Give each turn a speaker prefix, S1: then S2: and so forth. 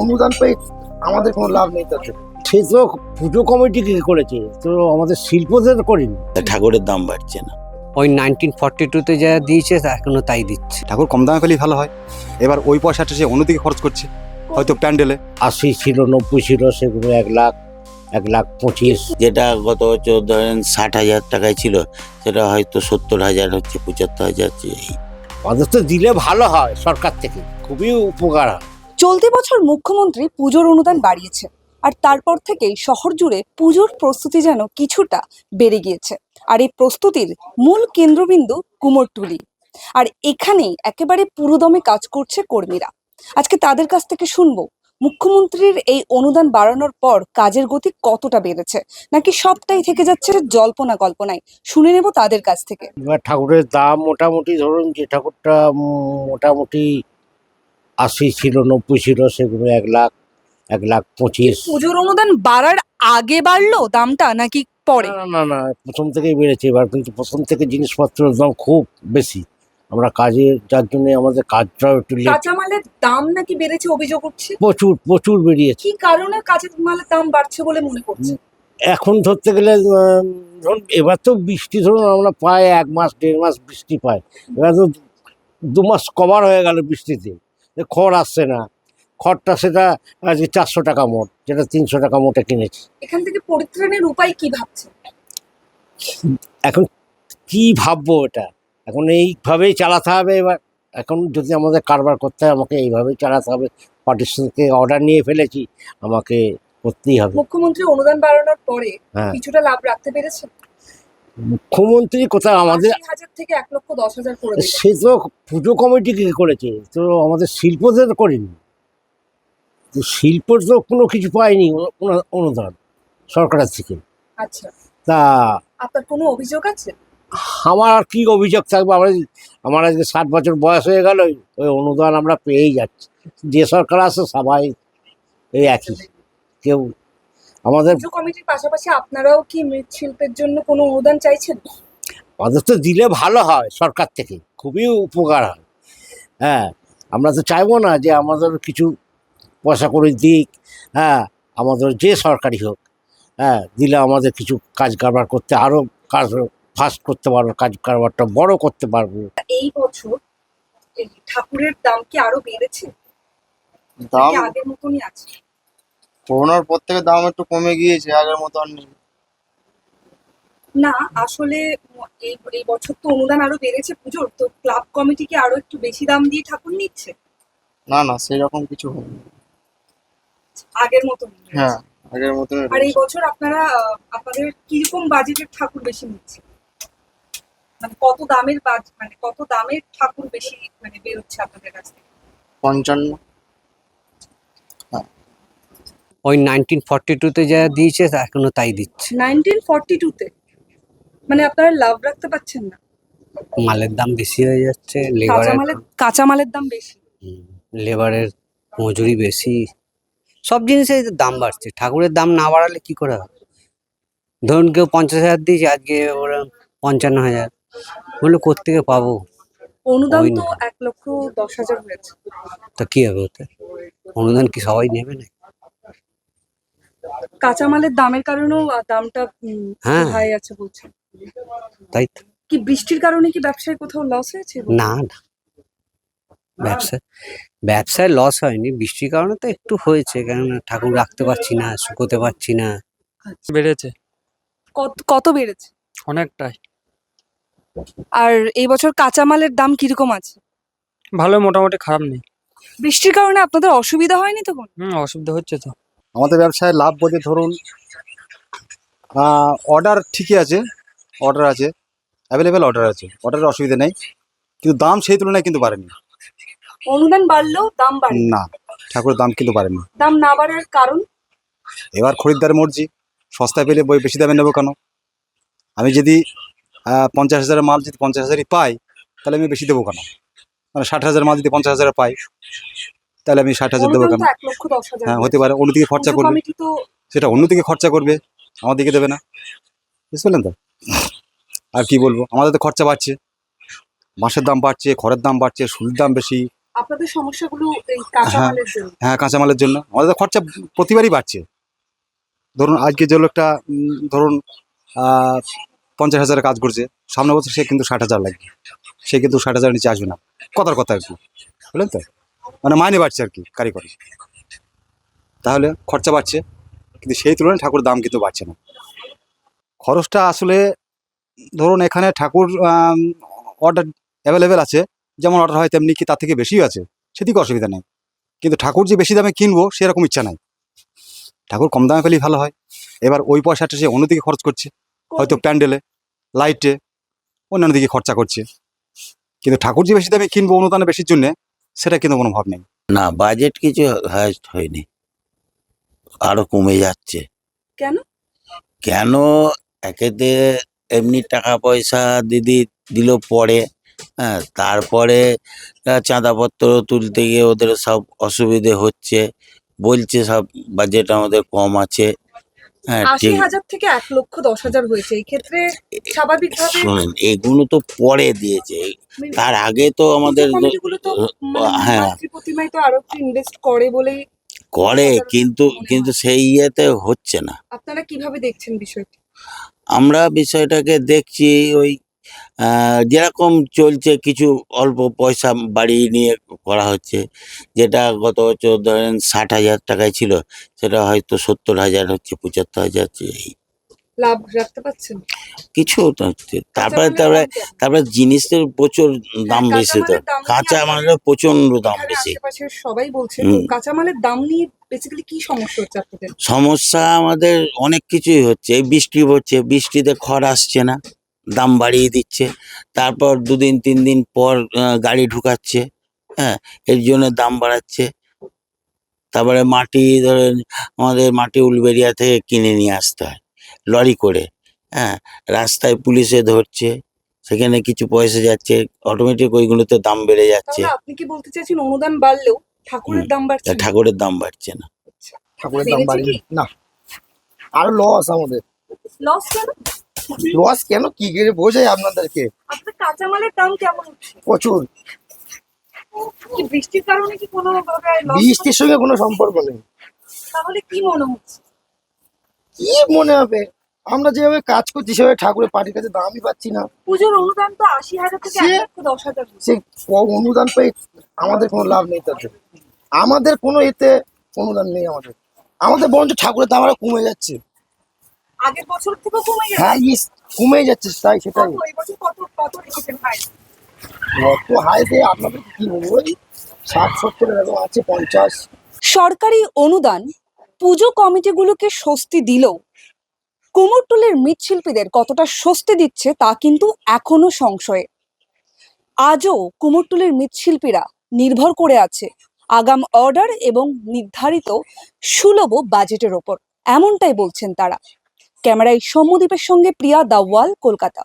S1: অনুদান পেয়ে আমাদের কোনো লাভ নেই তাতে।
S2: সে তো পুজো কমিটি কি করেছে? তো আমাদের শিল্পদের করিনি।
S3: ঠাকুরের দাম বাড়ছে না।
S4: ওই নাইনটিন ফর্টি টুতে যা দিয়েছে এখনও তাই দিচ্ছে।
S5: ঠাকুর কম দামে পেলেই ভালো হয়। এবার ওই পয়সাটা সে অন্যদিকে খরচ করছে হয়তো প্যান্ডেলে।
S2: আশি ছিল নব্বই ছিল সেগুলো এক লাখ এক লাখ পঁচিশ।
S3: যেটা গত বছর ধরেন ষাট হাজার টাকায় ছিল সেটা হয়তো সত্তর হাজার হচ্ছে পঁচাত্তর হাজার হচ্ছে
S2: তো দিলে ভালো হয় সরকার থেকে। খুবই উপকার হয়।
S6: চলতি বছর মুখ্যমন্ত্রী পুজোর অনুদান বাড়িয়েছে আর তারপর থেকেই শহর জুড়ে পুজোর প্রস্তুতি যেন কিছুটা বেড়ে গিয়েছে। আর এই প্রস্তুতির মূল কেন্দ্রবিন্দু কুমোরটুলি। আর এখানেই একেবারে পুরোদমে কাজ করছে কর্মীরা। আজকে তাদের কাছ থেকে শুনব, মুখ্যমন্ত্রীর এই অনুদান বাড়ানোর পর কাজের গতি কতটা বেড়েছে? নাকি সবটাই থেকে যাচ্ছে জল্পনা কল্পনায়? শুনে নেব তাদের কাছ থেকে।
S2: ঠাকুরের দাম মোটামুটি ধরুন যে ঠাকুরটা মোটামুটি আশি ছিল নব্বই ছিল সেগুলো এক লাখ এক লাখ পঁচিশ।
S6: পুজোর অনুদান বাড়ার আগে বাড়লো দামটা নাকি পরে?
S2: না না না প্রথম থেকেই বেড়েছে এবার কিন্তু প্রথম থেকে জিনিসপত্রের দাম খুব বেশি। আমরা কাজে যার জন্য আমাদের কাজটাও একটু লেট।
S6: কাঁচামালের দাম নাকি বেড়েছে অভিযোগ উঠছে
S2: প্রচুর প্রচুর বেরিয়েছে।
S6: কি কারণে কাঁচা মালের দাম বাড়ছে বলে মনে করছে?
S2: এখন ধরতে গেলে ধরুন এবার তো বৃষ্টি ধরুন আমরা পাই এক মাস দেড় মাস বৃষ্টি পাই এবার তো দু মাস কভার হয়ে গেল বৃষ্টিতে। এ খড় আসছে না। খড়টা সেটা আজকে চারশো টাকা মোট যেটা তিনশো টাকা মোটে কিনেছি।
S6: এখান থেকে পরিত্রাণের উপায় কি ভাবছে
S2: এখন কি ভাববো এটা? এখন এইভাবেই চালাতে হবে এবার। এখন যদি আমাদের কারবার করতে হয় আমাকে এইভাবেই চালাতে হবে। পার্টির থেকে অর্ডার নিয়ে ফেলেছি আমাকে করতেই হবে।
S6: মুখ্যমন্ত্রী অনুদান বাড়ানোর পরে
S2: হ্যাঁ।
S6: কিছুটা লাভ রাখতে পেরেছে
S2: মুখ্যমন্ত্রী কোথায়? আমাদের সে তো পুজো কমিটি কি করেছে? তো আমাদের শিল্পদের করেনি। তো শিল্পর তো কোনো কিছু পায়নি অনু- অনু- অনুদান সরকারের থেকে।
S6: আচ্ছা।
S2: তা
S6: আপনার কোনো অভিযোগ আছে?
S2: আমার আর কি অভিযোগ থাকবে? আমরা আমার আজকে ষাট বছর বয়স হয়ে গেল ওই অনুদান আমরা পেয়েই যাচ্ছি। যে সরকার আছে সবাই এই একই। কেউ আমাদের
S6: কমিটির পাশাপাশি আপনারাও কি মৃৎশিল্পের জন্য কোনো অনুদান চাইছেন?
S2: আমাদের তো দিলে ভালো হয় সরকার থেকে খুবই উপকার হয়। হ্যাঁ আমরা তো চাইব না যে আমাদের কিছু পয়সা করে দিক হ্যাঁ আমাদের যে সরকারি হোক হ্যাঁ দিলে আমাদের কিছু কাজ কারবার করতে আরও কাজ ফাস্ট করতে পারব কাজ কারবারটা বড় করতে পারব।
S6: এই বছর এই ঠাকুরের দাম কি আরও বেড়েছে?
S7: দাম
S6: আগের মতনই আছে?
S7: করোনার পর থেকে দাম একটু কমে গিয়েছে আগের মতো আর নেই।
S6: না আসলে এই এই বছর তো অনুদান আরও বেড়েছে পুজোর তো ক্লাব কমিটি কি আরও একটু বেশি দাম দিয়ে ঠাকুর নিচ্ছে?
S7: না না সেই রকম কিছু হয়নি।
S6: আগের মতন
S7: হ্যাঁ আগের মতন
S6: আর এই বছর আপনারা আপনাদের কীরকম বাজেটের ঠাকুর বেশি নিচ্ছে? মানে কত দামের বাজ মানে কত দামের ঠাকুর বেশি মানে বেরোচ্ছে আপনাদের কাছ থেকে?
S7: পঞ্চান্ন।
S4: ওই নাইনটিন ফর্টি টুতে যা দিয়েছে এখনও তাই দিচ্ছে।
S6: নাইনটিন ফর্টি টুতে মানে আপনারা লাভ রাখতে পারছেন না?
S4: মালের দাম বেশি হয়ে যাচ্ছে লেবারের
S6: কাঁচামালের কাঁচামালের দাম বেশি।
S4: লেবারের মজুরি বেশি। সব জিনিসের দাম বাড়ছে। ঠাকুরের দাম না বাড়ালে কি করে হবে? ধরুন কেউ পঞ্চাশ হাজার দিয়েছে আজকে ওরা পঞ্চান্ন হাজার। বলে কোথেকে পাবো?
S6: অনুদান তো এক লক্ষ দশ হাজার হয়েছে।
S4: তা কি হবে ওতে? অনুদান কি সবাই নেবে না
S6: কাঁচামালের দামের কারণেও দামটা
S4: হ্যাঁ।
S6: হাই আছে বলছেন
S4: তাই তো।
S6: কি বৃষ্টির কারণে কি ব্যবসায় কোথাও লস হয়েছে?
S4: না না। ব্যবসা ব্যবসায় লস হয়নি। বৃষ্টির কারণে তো একটু হয়েছে কেননা ঠাকুর রাখতে পারছি না শুকোতে পারছি না।
S8: বেড়েছে।
S6: কত কত বেড়েছে?
S8: অনেকটাই।
S6: আর এই বছর কাঁচামালের দাম কীরকম আছে?
S8: ভালো মোটামুটি খারাপ নেই।
S6: বৃষ্টির কারণে আপনাদের অসুবিধা হয়নি তো কোনো
S8: হুম অসুবিধা হচ্ছে তো।
S5: আমাদের ব্যবসায় লাভ বলতে ধরুন অর্ডার ঠিকই আছে অর্ডার আছে অ্যাভেলেবেল অর্ডার আছে অর্ডারের অসুবিধা নেই কিন্তু দাম সেই তুলনায় কিন্তু বাড়েনি।
S6: অনুদান বাড়লেও দাম বাড়ে
S5: না ঠাকুরের দাম কিন্তু বাড়েনি।
S6: দাম না বাড়ার কারণ?
S5: এবার খরিদ্দার মর্জি সস্তায় পেলে বই বেশি দামে নেব কেন? আমি যদি পঞ্চাশ হাজারের মাল যদি পঞ্চাশ হাজারই পাই তাহলে আমি বেশি দেবো কেন? মানে ষাট হাজার মাল যদি পঞ্চাশ হাজারে পাই তাহলে আমি ষাট হাজার দেবো কেন?
S6: হাজার
S5: হ্যাঁ হতে পারে। অন্যদিকে খরচা করবে। সেটা অন্যদিকে খরচা করবে। আমার দিকে দেবে না। বুঝতে পারলেন তো? আর কি বলব? আমাদের তো খরচা বাড়ছে। বাঁশের দাম বাড়ছে খড়ের দাম বাড়ছে সুদের দাম বেশি।
S6: আপনাদের সমস্যাগুলো এই কাঁচামালের জন্য।
S5: হ্যাঁ কাঁচামালের জন্য। আমাদের তো খরচা প্রতিবারই বাড়ছে। ধরুন আজকে যে লোকটা ধরুন পঞ্চাশ হাজারের কাজ করছে। সামনে বছর সে কিন্তু ষাট হাজার লাগবে। সে কিন্তু ষাট হাজার নিচে আসবে না। কথার কথা আর কি। বুঝলেন তো? মানে মাইনে বাড়ছে আর কি কারিগরি। তাহলে খরচা বাড়ছে, কিন্তু সেই তুলনায় ঠাকুর দাম কিন্তু বাড়ছে না। খরচটা আসলে ধরুন এখানে ঠাকুর অর্ডার অ্যাভেলেবেল আছে, যেমন অর্ডার হয় তেমনি কি তার থেকে বেশিও আছে, সেদিকে অসুবিধা নেই। কিন্তু ঠাকুর যে বেশি দামে কিনবো, সেরকম ইচ্ছা নাই। ঠাকুর কম দামে পেলেই ভালো হয়। এবার ওই পয়সাটা সে অন্যদিকে খরচ করছে, হয়তো প্যান্ডেলে, লাইটে, অন্যান্য দিকে খরচা করছে। কিন্তু ঠাকুর যে বেশি দামে কিনবো অনুদানে বেশির জন্য সেটা কিন্তু কোনো ভাব নেই।
S3: না বাজেট কিছু হায়েস্ট হয়নি। আরও কমে যাচ্ছে।
S6: কেন?
S3: কেন? একেতে এমনি টাকা পয়সা দিদি দিল পরে হ্যাঁ তারপরে চাঁদাপত্র তুলতে গিয়ে ওদের সব অসুবিধে হচ্ছে। বলছে সব বাজেট আমাদের কম আছে।
S6: আশি
S3: ঠিক।
S6: হাজার থেকে এক লক্ষ দশ হাজার হয়েছে। এই ক্ষেত্রে স্বাভাবিকভাবে
S3: শুনুন এগুলো তো পরে দিয়েছে। তার আগে তো আমাদের
S6: তো মানে
S3: হ্যাঁ।
S6: প্রতিমায় তো আরও একটু ইনভেস্ট করে বলেই
S3: করে কিন্তু কিন্তু সেই ইয়েতে হচ্ছে না।
S6: আপনারা কীভাবে দেখছেন বিষয়টি?
S3: আমরা বিষয়টাকে দেখছি ওই যেরকম চলছে কিছু অল্প পয়সা বাড়িয়ে নিয়ে করা হচ্ছে যেটা গত বছর ধরেন ষাট হাজার টাকায় ছিল সেটা হয়তো সত্তর হাজার হচ্ছে পঁচাত্তর হাজার এই
S6: লাভ রাখতে পারছেন
S3: কিছু। তারপরে তারপরে? তারপরে জিনিসের প্রচুর দাম
S6: হ্যাঁ,
S3: বেশি তো
S6: কাঁচামালের
S3: কাঁচা মালের প্রচণ্ড দাম বেশি
S6: সবাই বলছে কাঁচামালের দাম নিয়ে বেসিক্যালি কি সমস্যা হচ্ছে আপনাদের
S3: সমস্যা আমাদের অনেক কিছুই হচ্ছে বৃষ্টি হচ্ছে বৃষ্টিতে খড় আসছে না দাম বাড়িয়ে দিচ্ছে। তারপর দুদিন তিন দিন পর গাড়ি ঢুকাচ্ছে হ্যাঁ এর জন্য দাম বাড়াচ্ছে। তারপরে মাটি ধরেন আমাদের মাটি উলবেরিয়া থেকে কিনে নিয়ে আসতে হয় লরি করে হ্যাঁ রাস্তায় পুলিশে ধরছে সেখানে কিছু পয়সা যাচ্ছে অটোমেটিক ওইগুলোতে দাম বেড়ে যাচ্ছে।
S6: আপনি কি বলতে চাইছেন অনুদান বাড়লেও ঠাকুরের দাম বাড়ছে না?
S3: ঠাকুরের দাম বাড়ছে না।
S1: ঠাকুরের দাম
S6: বেড়েছে?
S1: না আরও লস আমাদের।
S6: লস কেন?
S1: লস কেন? কি করে বোঝাই আপনাদেরকে?
S6: কাঁচামালের দাম কেমন
S1: প্রচুর।
S6: বৃষ্টির কারণে কি কোনো
S1: বৃষ্টির সঙ্গে কোনো সম্পর্ক নেই।
S6: তাহলে কি মনে হচ্ছে?
S1: কি মনে হবে? আমরা যেভাবে কাজ করছি সেভাবে ঠাকুরের পার্টির কাছে দামই পাচ্ছি না।
S6: পুজোর অনুদান তো আশি হাজার থেকে দশ হাজার
S1: সে অনুদান পেয়ে আমাদের কোনো লাভ নেই তাতে আমাদের কোনো এতে অনুদান নেই আমাদের। আমাদের বরঞ্চ ঠাকুরের দাম আরও কমে যাচ্ছে।
S6: আগের বছর থেকে কমে গেছে?
S1: হ্যাঁ কমে যাচ্ছে তাই সেটাই।
S6: কত এই বছর কত কত রেখেছেন ভাই?
S1: কত হাইতে আপনাদের কি বলব ষাট সত্তর এরকম আছে পঞ্চাশ।
S6: সরকারি অনুদান পুজো কমিটিগুলোকে স্বস্তি দিলেও কুমোরটুলির মৃৎশিল্পীদের কতটা স্বস্তি দিচ্ছে তা কিন্তু এখনও সংশয়ে। আজও কুমোরটুলির মৃৎশিল্পীরা নির্ভর করে আছে আগাম অর্ডার এবং নির্ধারিত সুলভ বাজেটের ওপর। এমনটাই বলছেন তারা। ক্যামেরায় সৌম্যদীপের সঙ্গে প্রিয়া দাওয়াল কলকাতা।